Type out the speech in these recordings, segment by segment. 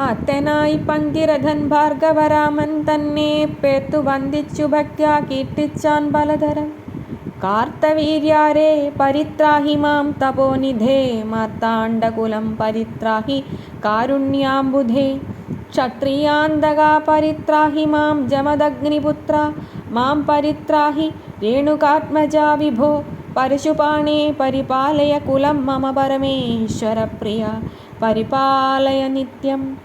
ആത്തനായി പങ്കിരഥൻ ഭാർഗവരാമൻ തന്നെ പേത്തു വന്ദിച്ചു ഭക്യ കീർത്തിച്ചാൻ പലതരം. കാർത്തവീര്യാരേ പരിത്രാഹി മാം തപോനിധേ മാർത്താണ്ഡകുലം പരിത്രാഹി കാരുണ്യാംബുധേ. ക്ഷത്രിയാന്തക പരിത്രാഹി മാം ജമദഗ്നിപുത്ര മാം പരിത്രാഹി രേണുകാത്മജാ വിഭോ. പരശുപാണേ പരിപാലയ കുലം മമ പരമേശ്വരപ്രിയ. പരിപാലയ നിത്യം.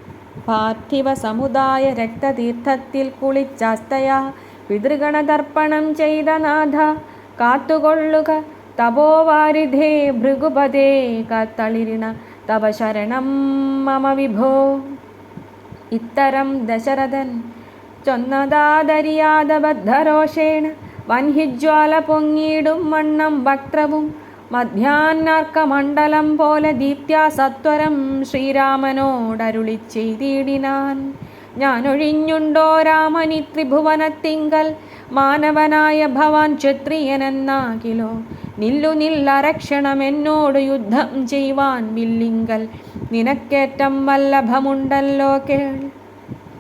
പാർത്ഥിവ സമുദായ രക്തതീർത്ഥത്തിൽ കുളിച്ചാസ്തയ. പിതൃഗണതർപ്പണം ചെയ്ത നാഥ കാത്തുകൊള്ളുക. തപോവാരിധേ ഭൃഗുപദേ കാത്തളിരിണ. തവ ശരണം മമ വിഭോ. ഇത്തരം ദശരഥൻ ചൊന്നതാദരിയാദബദ്ധരോഷേണ വൻഹിജ്വാല പൊങ്ങിയിടും വണ്ണം വക്ത്രവും മധ്യാന്നാർക്കമണ്ഡലം പോലെ ദീപ്ത്യാ സത്വരം ചെയ്തിടിനാൻ. ഞാനൊഴിഞ്ഞുണ്ടോ രാമനി ത്രിഭുവനത്തിങ്കൽ? മാനവനായ ഭവാൻ ക്ഷത്രിയനെന്നാകിലോ? നില്ലു നില്ലരക്ഷണം എന്നോട് യുദ്ധം ചെയ്യുവാൻ വില്ലിങ്കൽ. നിനക്കേറ്റം വല്ലഭമുണ്ടല്ലോ കേൾ.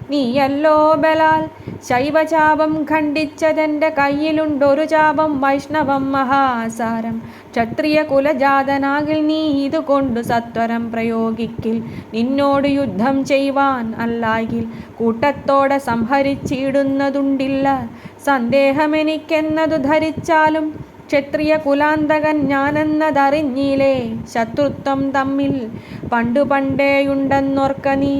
നീയല്ലോ ബലാൽ. ശൈവചാപം ഖണ്ഡിച്ചതെന്റെ കയ്യിലുണ്ടൊരു ചാപം വൈഷ്ണവം മഹാസാരം. ക്ഷത്രിയ കുലജാതനാകിൽ നീ ഇതുകൊണ്ടു സത്വരം പ്രയോഗിക്കിൽ. നിന്നോട് യുദ്ധം ചെയ്യുവാൻ അല്ലായിൽ കൂട്ടത്തോടെ സംഹരിച്ചിടുന്നതുണ്ടില്ല. സന്ദേഹമെനിക്കെന്നതു ധരിച്ചാലും ക്ഷത്രിയ കുലാന്തകൻ ഞാനെന്നതറിഞ്ഞില്ലേ? ശത്രുത്വം തമ്മിൽ പണ്ടു പണ്ടേയുണ്ടെന്നോർക്ക നീ.